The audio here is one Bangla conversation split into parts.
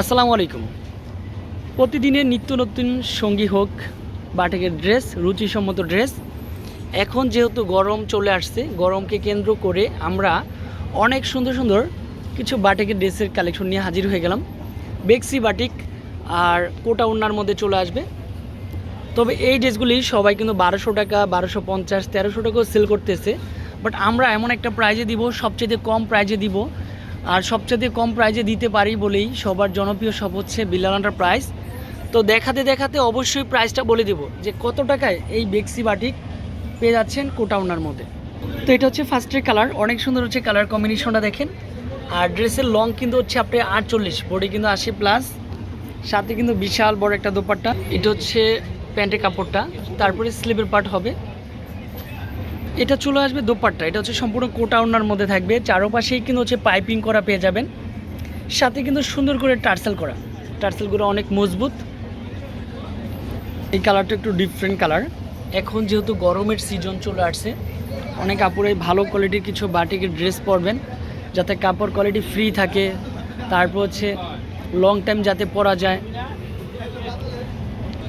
আসসালামু আলাইকুম। প্রতিদিনের নিত্য নতুন সঙ্গী হোক, বাটিকের ড্রেস, রুচিসম্মত ড্রেস। এখন যেহেতু গরম চলে আসছে, গরমকে কেন্দ্র করে আমরা অনেক সুন্দর সুন্দর কিছু বাটিকের ড্রেসের কালেকশন নিয়ে হাজির হয়ে গেলাম। বেক্সি বাটিক আর কোটা উন্নার মধ্যে চলে আসবে। তবে এই ড্রেসগুলি সবাই কিন্তু বারোশো টাকা, বারোশো পঞ্চাশ, তেরোশো টাকাও সেল করতেছে। বাট আমরা এমন একটা প্রাইজে দিব, সবচেয়ে কম প্রাইজে দিব আর সবচেয়ে কম প্রাইজে দিতে পারি বলেই সবার জনপ্রিয় সব হচ্ছে বিল্লালান্ডার প্রাইস তো দেখাতে দেখাতে অবশ্যই প্রাইসটা বলে দিব যে কত টাকায় এই বেক্সি বাটিক পেয়ে যাচ্ছেন কোটাউনার মধ্যে। তো এটা হচ্ছে ফার্স্টের কালার অনেক সুন্দর হচ্ছে কালার কম্বিনেশনটা দেখেন। আর ড্রেসের লং কিন্তু হচ্ছে আপনার আটচল্লিশ বডি কিন্তু আশি প্লাস সাথে কিন্তু বিশাল বড় একটা দোপাট্টা। এটা হচ্ছে প্যান্টের কাপড়টা, তারপরে স্লিভের পার্ট হবে। এটা চলে আসবে দোপাট্টা। এটা হচ্ছে সম্পূর্ণ কোটা ওনার মধ্যে থাকবে। চারোপাশেই কিন্তু হচ্ছে পাইপিং করা পেয়ে যাবেন। সাথে কিন্তু সুন্দর করে টার্সেল করা। টার্সেলগুলো অনেক মজবুত। এই কালারটা একটু ডিফারেন্ট কালার। এখন যেহেতু গরমের সিজন চলে আসছে, অনেক কাপড়ে ভালো কোয়ালিটির কিছু বাটিকের ড্রেস পরবেন, যাতে কাপড় কোয়ালিটি ফ্রি থাকে। তারপর হচ্ছে লং টাইম যাতে পরা যায়।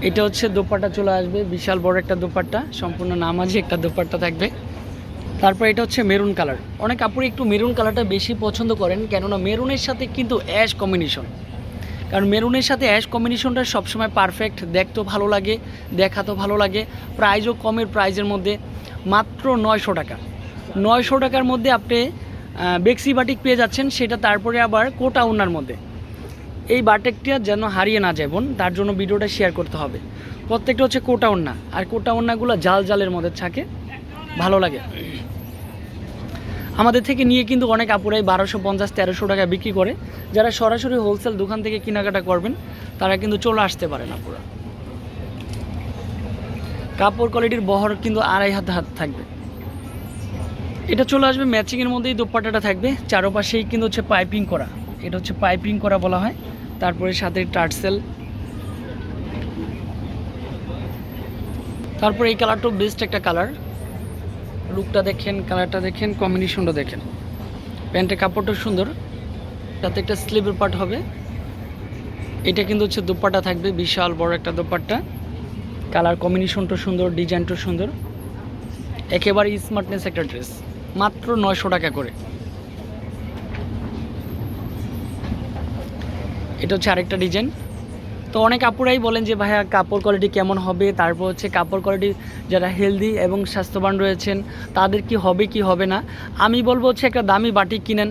এটা হচ্ছে দোপাট্টা চলে আসবে, বিশাল বড় একটা দোপাট্টা, সম্পূর্ণ নামাজি একটা দোপাট্টা থাকবে। তারপর এটা হচ্ছে মেরুন কালার। অনেক কাপড়ে একটু মেরুন কালারটা বেশি পছন্দ করেন, কেননা মেরুনের সাথে কিন্তু অ্যাশ কম্বিনেশন। কারণ মেরুনের সাথে অ্যাশ কম্বিনেশনটা সবসময় পারফেক্ট দেখতেও ভালো লাগে, দেখাতেও ভালো লাগে। প্রাইজও কমের প্রাইজের মধ্যে মাত্র নয়শো টাকা। নয়শো টাকার মধ্যে আপনি বেক্সি বাটিক পেয়ে যাচ্ছেন, সেটা তারপরে আবার কোটা উনার মধ্যে। এই বাটেকটা যেন হারিয়ে না যায় বোন, তার জন্য ভিডিওটা শেয়ার করতে হবে। প্রত্যেকটা হচ্ছে কোটা ওন্না আর কোটা ওন্নাগুলো জাল জালের মধ্যে থাকে। ভালো লাগে। আমাদের থেকে নিয়ে কিন্তু অনেক আপুরাই বারোশো পঞ্চাশ, তেরোশো টাকা বিক্রি করে। যারা সরাসরি হোলসেল দোকান থেকে কেনাকাটা করবেন, তারা কিন্তু চলে আসতে পারেন আপুরা। কাপড় কোয়ালিটির বহর কিন্তু আড়াই হাত হাত থাকবে। এটা চলে আসবে ম্যাচিংয়ের মধ্যেই দোপাট্টাটা থাকবে, চারোপাশেই কিন্তু হচ্ছে পাইপিং করা। এটা হচ্ছে পাইপিং করা বলা হয়। তারপরে সাথে টার্সেল। তারপরে এই কালারটাও বেস্ট একটা কালার লুকটা দেখেন কালারটা দেখেন কম্বিনেশনটা দেখেন। প্যান্টের কাপড়টা সুন্দর, তাতে একটা স্লিভের পার্ট হবে। এটা কিন্তু হচ্ছে দোপাট্টা থাকবে, বিশাল বড় একটা দোপাট্টা। কালার কম্বিনেশনটা সুন্দর ডিজাইনটা সুন্দর। একেবারে স্মার্টনেস একটা ড্রেস মাত্র নয়শো টাকা করে। এটা হচ্ছে আরেকটা ডিজাইন তো অনেক আপুরাই বলেন যে, ভাইয়া, কাপড় কোয়ালিটি কেমন হবে? তারপর হচ্ছে কাপড় কোয়ালিটি যারা হেলদি এবং স্বাস্থ্যবান রয়েছেন, তাদের কি হবে কি হবে না? আমি বলব হচ্ছে একটা দামি বাটি কিনেন।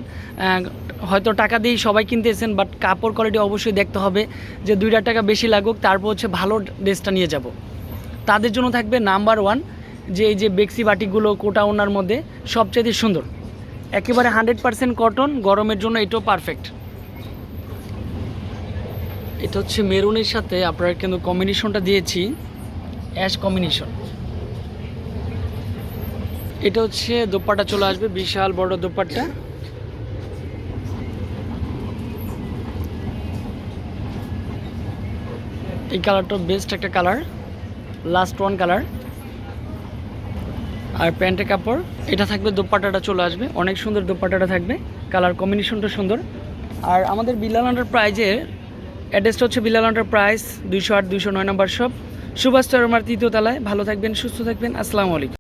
হয়তো টাকা দিয়েই সবাই কিনতে কিনতেছেন বাট কাপড় কোয়ালিটি অবশ্যই দেখতে হবে যে দুইটা টাকা বেশি লাগুক, তারপর হচ্ছে ভালো ড্রেসটা নিয়ে যাব। তাদের জন্য থাকবে নাম্বার ওয়ান যে, এই যে বেক্সি বাটিগুলো, কোটা ওনার মধ্যে সবচেয়ে সুন্দর। একেবারে হান্ড্রেড পার্সেন্ট কটন গরমের জন্য এটাও পারফেক্ট এটা হচ্ছে মেরুনের সাথে আপনারা কিন্তু কম্বিনেশনটা দিয়েছি অ্যাশ কম্বিনেশন এটা হচ্ছে দোপাট্টা চলে আসবে, বিশাল বড় দোপাট্টা। এই কালারটা বেস্ট একটা কালার লাস্ট ওয়ান কালার আর প্যান্টের কাপড়, এটা থাকবে দোপাট্টাটা চলে আসবে, অনেক সুন্দর দোপাট্টাটা থাকবে কালার কম্বিনেশনটা সুন্দর। আর আমাদের বিলাল আন্ডার প্রাইজের অ্যাড্রেসটা হচ্ছে বিলাল আন্ডার প্রাইস, দুইশো আট, দুইশো নয় নম্বর শপ। সুভাষ চরমার তৃতীয় তলায়। ভালো থাকবেন, সুস্থ থাকবেন। আসসালামু আলাইকুম।